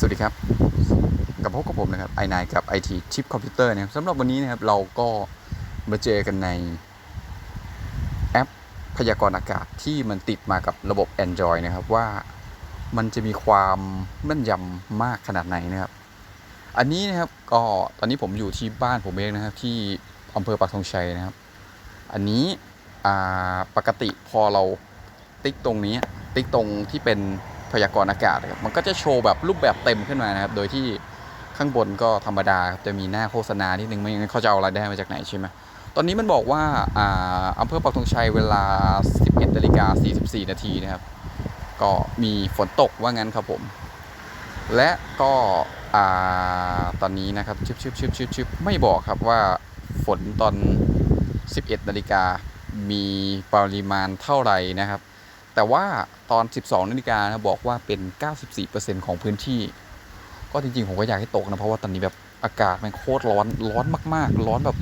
สวัสดีครับ กับพบกับผมนะครับไอนกับ IT Chip Computer นะครับสำหรับวันนี้นะครับเราก็มาเจอกันในแอปพยากรณ์อากาศที่มันติดมากับระบบ Android นะครับ ว่ามันจะมีความแม่นยำมากขนาดไหนนะครับ อันนี้นะครับก็ตอนนี้ผมอยู่ที่บ้านผมเองนะครับ ที่อำเภอปักธงชัยนะครับ อันนี้อ่าปกติพอเราติ๊กตรงนี้ ติ๊กตรงที่เป็น พยากรณ์อากาศครับมันก็จะโชว์แบบรูปแบบเต็มขึ้นมานะครับ โดยที่ข้างบนก็ธรรมดาครับจะมีหน้าโฆษณานิดนึงไม่งั้นเขาจะเอารายได้มาจากไหนใช่ไหมตอนนี้มันบอกว่าอ่าอำเภอปักธงชัยเวลา 11นาฬิกา44 นาทีนะครับ ก็มีฝนตกว่างั้นครับผม และก็อ่าตอนนี้นะครับชึบชึบชึบชึบชึบไม่บอกครับว่าฝนตอน 11นาฬิกามีปริมาณเท่าไหร่นะครับ แต่ว่าตอน 12นาฬิกานะบอกว่าเป็น 94%ของพื้นที่ ก็จริงๆ ผมก็อยากให้ตกนะ เพราะว่าตอนนี้แบบอากาศมันโคตรร้อนร้อนมากๆ ร้อนแบบ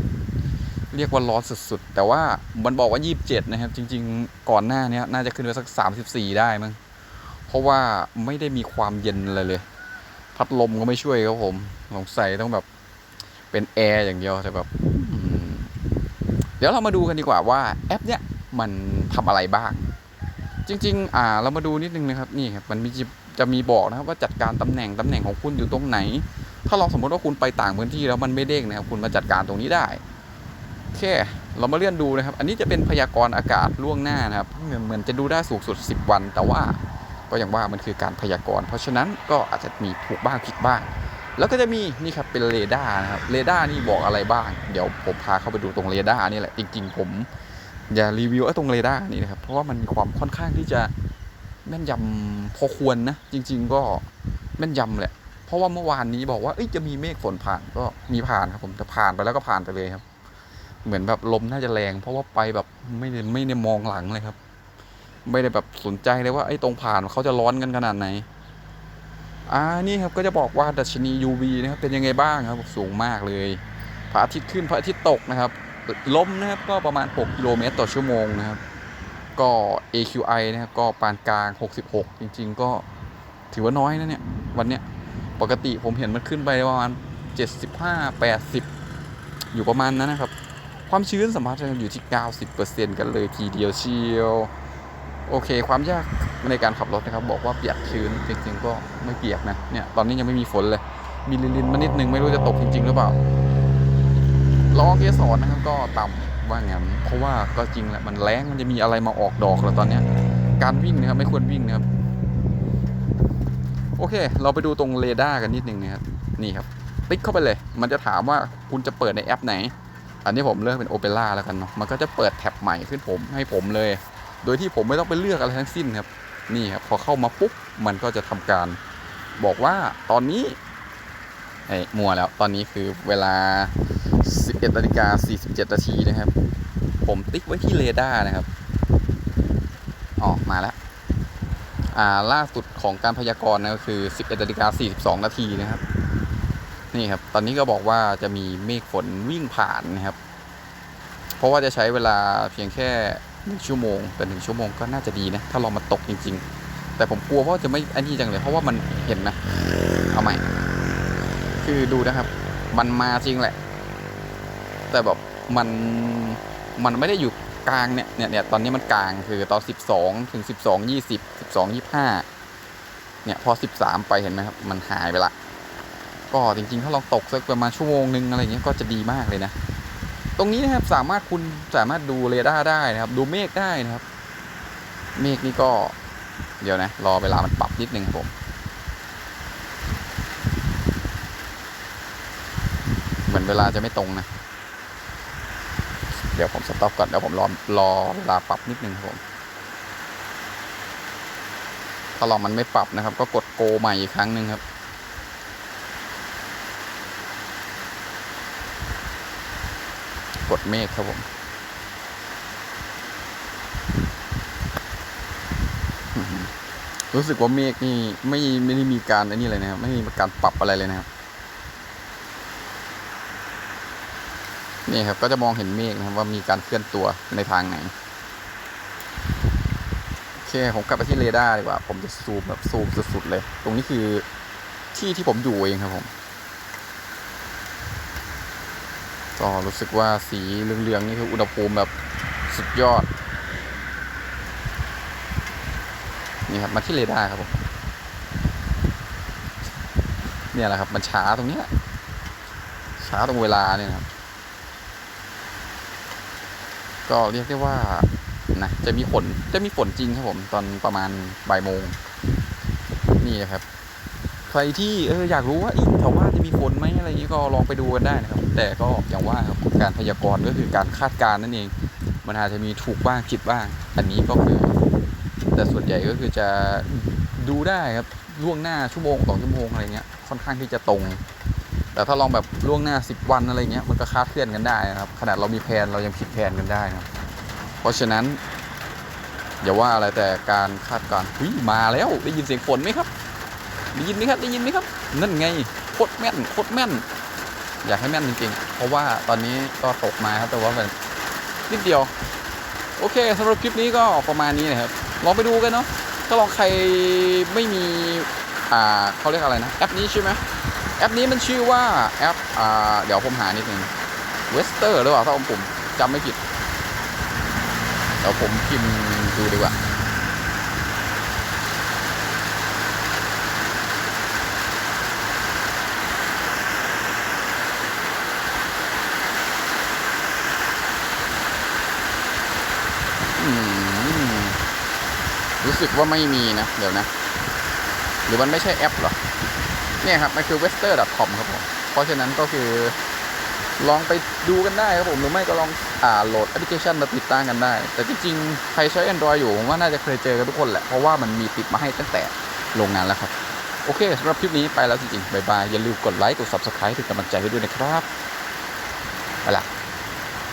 เรียกว่าร้อนสุดๆ แต่ว่ามันบอกว่า 27 นะครับ จริง ๆ ก่อนหน้านี้น่าจะขึ้นไปสัก 34 ได้มั้งเพราะว่าไม่ได้มีความเย็นอะไรเลย พัดลมก็ไม่ช่วยครับผมสงสัยต้องแบบเป็นแอร์อย่างเดียวแต่แบบเดี๋ยวเรามาดูกันดีกว่าว่าแอปเนี้ยมันทำอะไรบ้าง จริง ๆ อ่า เรามาดูนิดนึงนะครับ นี่ครับ มันมีจะมีบอกนะครับว่าจัดการตำแหน่งตำแหน่งของคุณอยู่ตรงไหน ถ้าลองสมมติว่าคุณไปต่างพื้นที่แล้วมันไม่เด้งนะครับ คุณมาจัดการตรงนี้ได้โอเค เรามาเลื่อนดูนะครับ อันนี้จะเป็นพยากรณ์อากาศล่วงหน้านะครับ เหมือนเหมือนจะดูได้สูงสุด 10 วัน แต่ว่าก็อย่างว่ามันคือการพยากรณ์ เพราะฉะนั้นก็อาจจะมีถูกบ้างผิดบ้าง แล้วก็จะมีนี่ครับเป็นเรดาร์นะครับ เรดาร์นี่บอกอะไรบ้าง เดี๋ยวผมพาเข้าไปดูตรงเรดาร์นี่แหละ จริงๆผม อย่ารีวิวไอ้ตรงเรดาร์นี่นะครับ เพราะว่ามันมีความค่อนข้างที่จะแม่นยำพอควรนะ จริง ๆ ก็แม่นยำแหละ เพราะว่าเมื่อวานนี้บอกว่าเอ้ยจะมีเมฆฝนผ่านก็มีผ่านครับผมแต่ผ่านไปแล้วก็ผ่านไปเลยครับ เหมือนแบบลมน่าจะแรง เพราะว่าไปแบบไม่ได้ไม่ได้มองหลังเลยครับ ไม่ได้แบบสนใจเลยว่าไอ้ตรงผ่านเขาจะร้อนกันขนาดไหนอ่านี่ครับก็จะบอกว่าดัชนี UV นะครับเป็นยังไงบ้างครับสูงมากเลยพระอาทิตย์ขึ้นพระอาทิตย์ตกนะครับ ลมนะครับก็ประมาณ 6 กิโลเมตรต่อชั่วโมงนะครับ ก็ AQI นะครับก็ปานกลาง 66 จริง ๆ ก็ถือว่าน้อยนะเนี่ย วันเนี้ยปกติผมเห็นมันขึ้นไปประมาณ 75 80 อยู่ประมาณนั้นนะครับ ความชื้นสัมผัสอยู่ที่ 90%กันเลยทีเดียวเชียวโอเค ความยากในการขับรถนะครับ บอกว่าเปียกชื้นจริง ๆ ก็ไม่เปียกนะเนี่ยตอนนี้ยังไม่มีฝนเลยมีลินๆมานิดนึงไม่รู้จะตกจริง ๆ หรือเปล่า ล้อเกสรนะครับก็ต่ำว่างั้นเพราะว่าก็จริงแหละมันแรงมันจะมีอะไรมาออกดอกแล้วตอนเนี้ยการวิ่งนะครับไม่ควรวิ่งนะครับ โอเค เราไปดูตรงเรดาร์กันนิดนึงนะครับนี่ครับ ติ๊กเข้าไปเลย มันจะถามว่าคุณจะเปิดในแอปไหน อันนี้ผมเลือกเป็น Opera แล้วกันเนาะมันก็จะเปิดแท็บใหม่ขึ้นผมให้ผมเลย โดยที่ผมไม่ต้องไปเลือกอะไรทั้งสิ้นครับนี่ครับพอเข้ามาปุ๊บมันก็จะทำการ บอกว่าตอนนี้ไอ้มัวแล้วตอนนี้คือเวลา 11นาฬิกา47นาทีนะครับ ผมติ๊กไว้ที่เรดาร์นะครับอ๋อมาแล้วอ่าล่าสุดของการพยากรณ์นะก็คือ 11นาฬิกา42นาทีนะครับ นี่ครับ ตอนนี้ก็บอกว่าจะมีเมฆฝนวิ่งผ่านนะครับ เพราะว่าจะใช้เวลาเพียงแค่หนึ่งชั่วโมง แต่หนึ่งชั่วโมงก็น่าจะดีนะ ถ้าเรามาตกจริง ๆ แต่ผมกลัวว่าจะไม่อันนี้จังเลย เพราะว่ามันเห็นนะ เอาใหม่ คือดูนะครับ มันมาจริงแหละ แต่แบบมันมันไม่ได้อยู่กลางเนี่ยเนี่ยเนี่ยตอนนี้มันกลางคือตอน 12 ถึง 12 20 12 25 เนี่ยพอ 13 ไปเห็นไหมครับมันหายไปละ ก็จริงๆ ถ้าลองตกสักประมาณชั่วโมงนึงอะไรเงี้ยก็จะดีมากเลยนะ ตรงนี้นะครับสามารถคุณสามารถดูเรดาร์ได้นะครับ ดูเมฆได้นะครับ เมฆนี่ก็เดี๋ยวนะ รอเวลามันปรับนิดนึงครับผมเหมือนเวลาจะไม่ตรงนะ เดี๋ยวผมสต็อปก่อนเดี๋ยวผมรอรอเวลาปรับนิดนึงครับผมถ้าลองมันไม่ปรับนะครับ ก็กดโกใหม่อีกครั้งหนึ่งครับกดเมฆครับผม รู้สึกว่าเมฆนี่ไม่ไม่ได้มีการอันนี้เลยนะครับ ไม่มีการปรับอะไรเลยนะครับ นี่ครับก็จะมองเห็นเมฆนะครับว่ามีการเคลื่อนตัวในทางไหนโอเคผมกลับไปที่เรดาร์ดีกว่า ผมจะซูมแบบซูมสุดๆเลย ตรงนี้คือที่ที่ผมอยู่เองครับผมก็รู้สึกว่าสีเหลืองๆนี่คืออุณหภูมิแบบสุดยอด นี่ครับมาที่เรดาร์ครับผมเนี่ยแหละครับ มันช้าตรงเนี้ยช้าตรงเวลาเนี่ยนะครับ ก็เรียกได้ว่านะจะมีฝนจะมีฝนจริงครับผมตอนประมาณบ่ายโมงนี่นะครับ ใครที่เอออยากรู้ว่าอีแถวบ้านจะมีฝนไหมอะไรอย่างนี้ก็ลองไปดูกันได้นะครับ แต่ก็อย่างว่าครับการพยากรณ์ก็คือการคาดการณ์นั่นเอง มันอาจจะมีถูกบ้างผิดบ้าง อันนี้ก็คือ แต่ส่วนใหญ่ก็คือจะดูได้ครับล่วงหน้าชั่วโมงสองชั่วโมงอะไรเงี้ยค่อนข้างที่จะตรง แต่ถ้าลองแบบล่วงหน้า 10 วันอะไรเงี้ยมันก็คาดเคลื่อนกันได้นะครับ ขนาดเรามีแผนเรายังผิดแผนกันได้นะเพราะฉะนั้น อย่าว่าอะไรแต่การคาดการณ์เฮ้ยมาแล้วได้ยินเสียงฝนไหมครับได้ยินไหมครับได้ยินไหมครับนั่นไงโคตรแม่นโคตรแม่น อยากให้แม่นจริงๆ เพราะว่าตอนนี้ก็ตกมาครับแต่ว่ามันนิดเดียว โอเคสำหรับคลิปนี้ก็ประมาณนี้นะครับลองไปดูกันเนาะถ้าลองใครไม่มีอ่าเขาเรียกอะไรนะแอปนี้ใช่ไหม แอปนี้มันชื่อว่าแอปอ่าเดี๋ยวผมหานิดนึงเวสเตอร์หรือเปล่าถ้าผมผมจำไม่ผิดเดี๋ยวผมพิมพ์ดูดีกว่าอืมรู้สึกว่าไม่มีนะ เดี๋ยวนะ หรือมันไม่ใช่แอปหรอ เนี่ยครับมันคือ wester.com ครับผมเพราะฉะนั้นก็คือลองไปดูกันได้ครับผมหรือไม่ก็ลองอ่าโหลดแอปพลิเคชันมาติดตั้งกันได้ แต่จริงๆใครใช้ Android อยู่ผมว่าน่าจะเคยเจอกันทุกคนแหละ เพราะว่ามันมีติดมาให้ตั้งแต่โรงงานแล้วครับ โอเคสำหรับคลิปนี้ไปแล้วจริงๆบายบาย อย่าลืมกดไลค์กด Subscribe ถึงกำลังใจให้ด้วยนะครับ ไปละ